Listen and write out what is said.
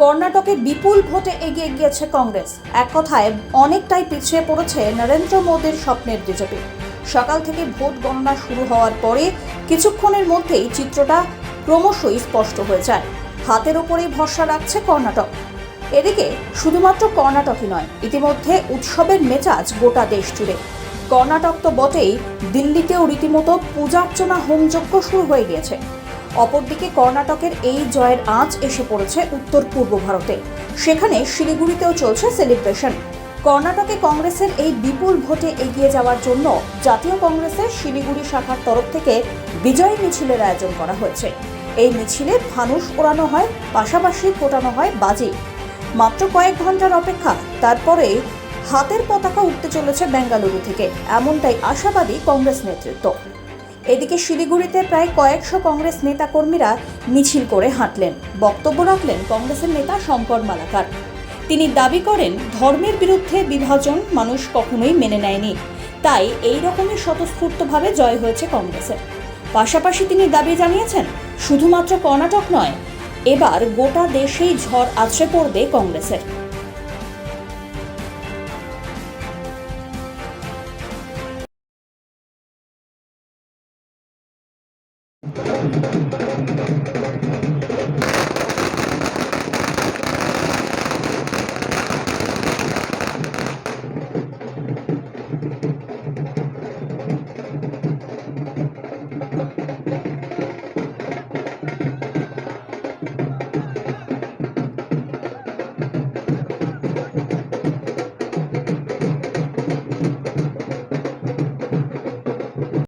কর্ণাটকে বিপুল ভোটে এগিয়ে গিয়েছে কংগ্রেস। এক কথায়, অনেকটাই পিছিয়ে পড়েছে নরেন্দ্র মোদীর স্বপ্নের বিজেপি। সকাল থেকে ভোট গণনা শুরু হওয়ার পরে কিছুক্ষণের মধ্যেই চিত্রটা ক্রমশই স্পষ্ট হয়ে যায়। হাতের ওপরেই ভরসা রাখছে কর্ণাটক। এদিকে শুধুমাত্র কর্ণাটকই নয়, ইতিমধ্যে উৎসবের মেজাজ গোটা দেশ জুড়ে। কর্ণাটক তো বটেই, দিল্লিতেও রীতিমতো পূজার্চনা হোমযজ্ঞ শুরু হয়ে গিয়েছে। অপরদিকে কর্ণাটকের এই জয়ের আঁচ এসে পড়েছে উত্তর পূর্ব ভারতে। সেখানে শিলিগুড়িতেও চলছে সেলিব্রেশন। কর্ণাটকে কংগ্রেসের এই বিপুল ভোটে এগিয়ে যাওয়ার জন্য জাতীয় কংগ্রেসের শিলিগুড়ি শাখার তরফ থেকে বিজয় মিছিলের আয়োজন করা হয়েছে। এই মিছিলে ফানুস ওড়ানো হয়, পাশাপাশি ফোটানো হয় বাজি। মাত্র কয়েক ঘণ্টার অপেক্ষা, তারপরে হাতের পতাকা উঠতে চলেছে বেঙ্গালুরু থেকে। এমনটাই আশাবাদী কংগ্রেস নেতৃত্ব। এদিকে শিলিগুড়িতে প্রায় কয়েকশো কংগ্রেস নেতাকর্মীরা মিছিল করে হাঁটলেন। বক্তব্য রাখলেন কংগ্রেসের নেতা শঙ্কর মালাকার। তিনি দাবি করেন, ধর্মের বিরুদ্ধে বিভাজন মানুষ কখনোই মেনে নেয়নি। তাই এই রকমই স্বতঃস্ফূর্তভাবে জয় হয়েছে কংগ্রেসের। পাশাপাশি তিনি দাবি জানিয়েছেন, শুধুমাত্র কর্ণাটক নয়, এবার গোটা দেশেই ঝড় আছড়ে পড়বে কংগ্রেসের।